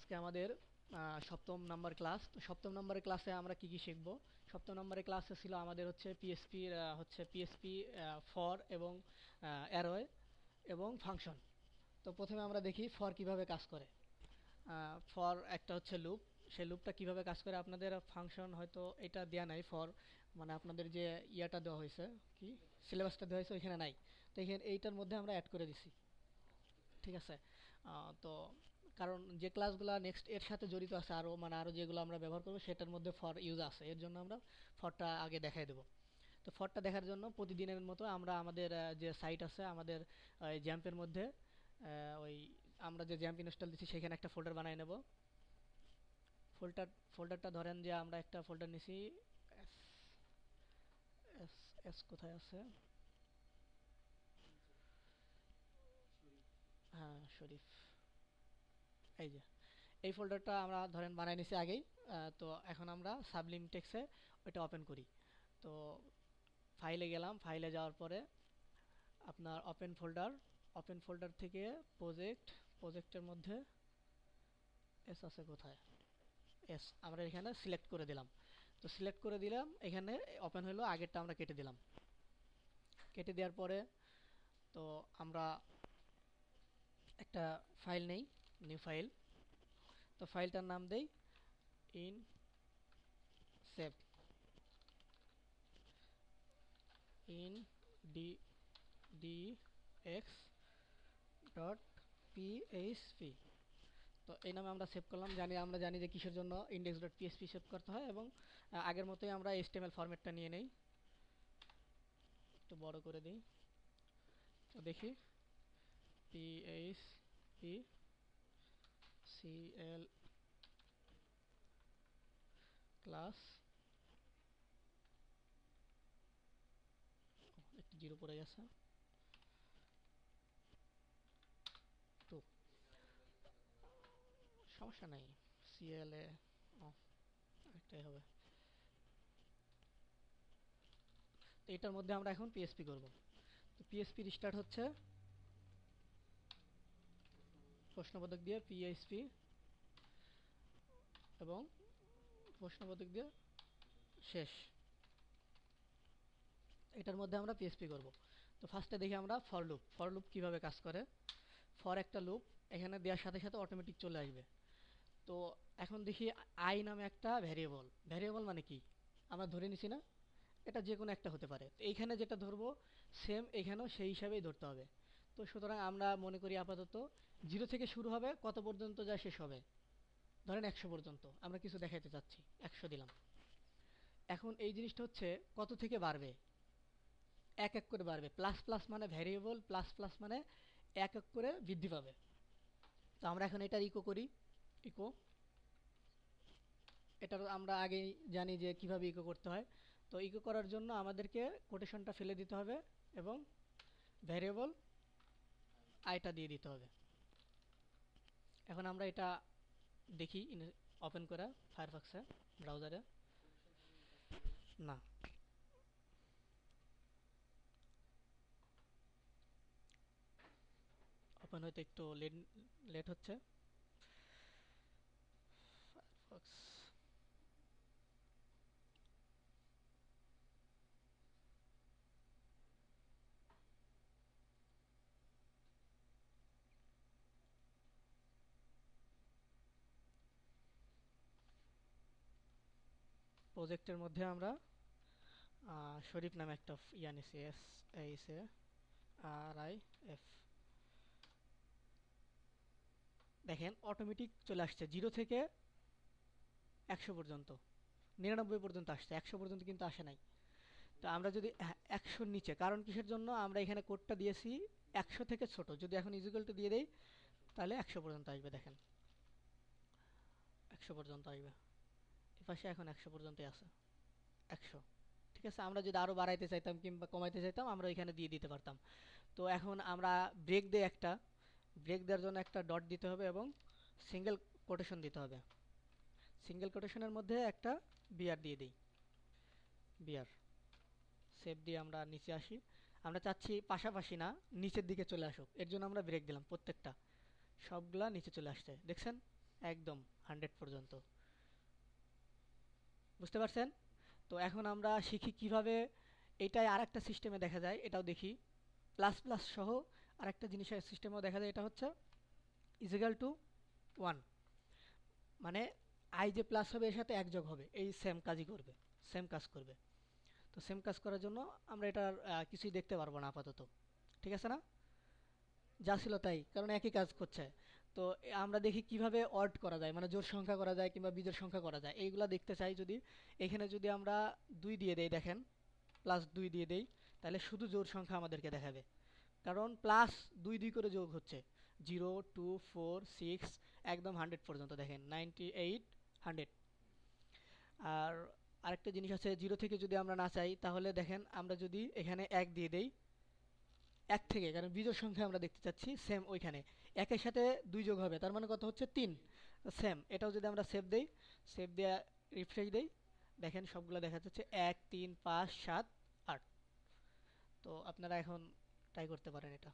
আজকে আমাদের সপ্তম নাম্বার ক্লাস তো সপ্তম নম্বরের ক্লাসে আমরা কি কি শিখব? সপ্তম নম্বরের ক্লাসে ছিল আমাদের হচ্ছে পিএসপি হচ্ছে পিএসপি ফর এবং অ্যারোয় এবং ফাংশন তো প্রথমে আমরা দেখি ফর কীভাবে কাজ করে। ফর একটা হচ্ছে লুপ সেই লুপটা কীভাবে কাজ করে আপনাদের ফাংশন হয়তো এটা দেওয়া নাই ফর মানে আপনাদের যে ইয়াটা দেওয়া হয়েছে, কি? সিলেবাসটা দেওয়া হয়েছে, ওইখানে নাই। তো এখানে এইটার মধ্যে আমরা অ্যাড করে দিছি। ঠিক আছে? তো কারণ যে ক্লাসগুলো নেক্সট এর সাথে জড়িত আছে আরও মানে আরও যেগুলো আমরা ব্যবহার করব, সেটার মধ্যে ফর ইউজ আছে। এর জন্য আমরা ফরটা আগে দেখাই দেবো। তো ফরটা দেখার জন্য প্রতিদিনের মতো আমরা আমাদের যে সাইট আছে, আমাদের ওই জ্যাম্পের মধ্যে ওই আমরা যে জ্যাম্প ইনস্টল দিচ্ছি, সেখানে একটা ফোল্ডার বানিয়ে নেব। ফোল্ডার ফোল্ডারটা ধরেন যে আমরা একটা ফোল্ডার নিছি এস এস কোথায় আছে? হ্যাঁ শরীফ। এই যে, এই ফোল্ডারটা আমরা ধরেন বানাই নিছি আগেই তো এখন আমরা সাবলিম টেক্সে ওইটা ওপেন করি। তো ফাইলে গেলাম ফাইলে যাওয়ার পরে আপনার ওপেন ফোল্ডার ওপেন ফোল্ডার থেকে প্রজেক্ট প্রজেক্টের মধ্যে এস আছে কোথায়? এস আমরা এখানে সিলেক্ট করে দিলাম। তো সিলেক্ট করে দিলাম, এখানে ওপেন হলো আগেরটা আমরা কেটে দিলাম। কেটে দেওয়ার পরে তো আমরা একটা ফাইল নেই। নিউ ফাইল তো ফাইলটার নাম দেই in save in D D X dot PHP তো এই নামে আমরা সেভ করলাম। জানি, আমরা জানি যে কিসের জন্য ইন্ডেক্স ডট পিএসপি সেভ করতে হয় এবং আগের মতোই আমরা এইচটিএমএল ফরম্যাটটা নিয়ে নেই। একটু বড় করে দিই। তো দেখি পিএইচপি সিএল ক্লাস একটু জিরো পড়ে গেছে টু সমস্যা নেই সিএল এ ও একটাই হবে তো এটার মধ্যে আমরা এখন পিএসপি করব। তো পিএসপি রিস্টার্ট হচ্ছে। প্রশ্নবোধক দিয়ে পিএইচপি এবং প্রশ্নবোধক দিয়ে শেষ। এটার মধ্যে আমরা পিএসপি করব। তো ফার্স্টে দেখি আমরা ফর লুপ ফর লুপ কীভাবে কাজ করে? ফর একটা লুপ এখানে দেওয়ার সাথে সাথে অটোমেটিক চলে আসবে। তো এখন দেখি আই নামে একটা ভ্যারিয়েবল ভ্যারিয়েবল মানে কি? আমরা ধরে নিছি না? এটা যে কোনো একটা হতে পারে। এইখানে যেটা ধরবো সেম এখানেও সেই হিসাবেই ধরতে হবে। তো সুতরাং আমরা মনে করি আপাতত জিরো থেকে শুরু হবে, কত পর্যন্ত যায় শেষ হবে? ধরেন একশো পর্যন্ত, আমরা কিছু দেখাইতে চাচ্ছি, একশো দিলাম। এখন এই জিনিসটা হচ্ছে কত থেকে বাড়বে? এক এক করে বাড়বে প্লাস প্লাস মানে ভ্যারিয়েবল প্লাস প্লাস মানে এক এক করে বৃদ্ধি পাবে। তো আমরা এখন এটার ইকো করি ইকো এটার আমরা আগেই জানি যে কীভাবে ইকো করতে হয়। তো ইকো করার জন্য আমাদেরকে কোটেশনটা ফেলে দিতে হবে এবং ভ্যারিয়েবল আইটা দিয়ে দিতে হবে। এখন আমরা এটা দেখি ওপেন করে ফায়ারফক্সে ব্রাউজারে না। ওপেন হইতে একটু লেট লেট হচ্ছে। ফায়ারফক্স প্রজেক্টের মধ্যে আমরা শরীফ নামে একটা ইয়া নিছি, S, A R, I, F. দেখেন অটোমেটিক চলে আসছে জিরো থেকে একশো পর্যন্ত, নিরানব্বই পর্যন্ত আসছে, একশো পর্যন্ত কিন্তু আসে নাই। তো আমরা যদি একশোর নিচে, কারণ কিসের জন্য আমরা এখানে কোডটা দিয়েছি, একশো থেকে ছোট, যদি এখন ইজিক্যালটা দিয়ে দেই, তাহলে একশো পর্যন্ত আসবে, দেখেন। একশো পর্যন্ত আসবে। পাশে এখন একশো পর্যন্তই আছে। একশো। ঠিক আছে? আমরা যদি আরও বাড়াইতে চাইতাম কিংবা কমাইতে চাইতাম, আমরা এখানে দিয়ে দিতে পারতাম। তো এখন আমরা ব্রেক দিই একটা। ব্রেক দেওয়ার জন্য একটা ডট দিতে হবে এবং সিঙ্গেল কোটেশন দিতে হবে। সিঙ্গেল কোটেশনের মধ্যে একটা বিয়ার দিয়ে দিই। বিয়ার সেভ দিয়ে আমরা নিচে আসি। আমরা চাচ্ছি পাশাপাশি না, নিচের দিকে চলে আসুক। এর জন্য আমরা ব্রেক দিলাম প্রত্যেকটা। সবগুলা নিচে চলে আসছে। দেখছেন? একদম হান্ড্রেড পর্যন্ত। বুঝতে পারছেন? তো এখন আমরা শিখি কীভাবে এটাই আর একটা সিস্টেমে দেখা যায়, এটাও দেখি। প্লাস প্লাস সহ আরেকটা জিনিসের সিস্টেমেও দেখা যায়, এটা হচ্ছে ইজিক্যাল টু ওয়ান মানে আই যে প্লাস হবে, এর সাথে এক যোগ হবে। এই সেম কাজই করবে সেম কাজ করবে। তো সেম কাজ করার জন্য আমরা এটার কিছুই দেখতে পারব না আপাতত। ঠিক আছে না? যা ছিল তাই, কারণ একই কাজ করছে। তো আমরা দেখি কীভাবে অড করা যায় মানে জোর সংখ্যা করা যায় কিংবা বিজোড় সংখ্যা করা যায়। এইগুলা দেখতে চাই যদি, এখানে যদি আমরা দুই দিয়ে দেই, দেখেন প্লাস দুই দিয়ে দেই, তাহলে শুধু জোর সংখ্যা আমাদেরকে দেখাবে। কারণ প্লাস দুই দুই করে যোগ হচ্ছে জিরো টু ফোর সিক্স একদম হান্ড্রেড পর্যন্ত, দেখেন নাইনটি এইট হান্ড্রেড আর আরেকটা জিনিস আছে জিরো থেকে যদি আমরা না চাই, তাহলে দেখেন, আমরা যদি এখানে এক দিয়ে দেই, এক থেকে, কারণ বিজোড় সংখ্যা আমরা দেখতে চাচ্ছি সেম ওইখানে। একের সাথে দুই যোগ হবে, তার মানে কত হচ্ছে তিন? সেম এটাও যদি আমরা সেভ দেই সেভ দেওয়া রিফ্রেশ দেই, দেখেন সবগুলো দেখা যাচ্ছে এক, তিন, পাঁচ, সাত, আট। তো আপনারা এখন ট্রাই করতে পারেন এটা।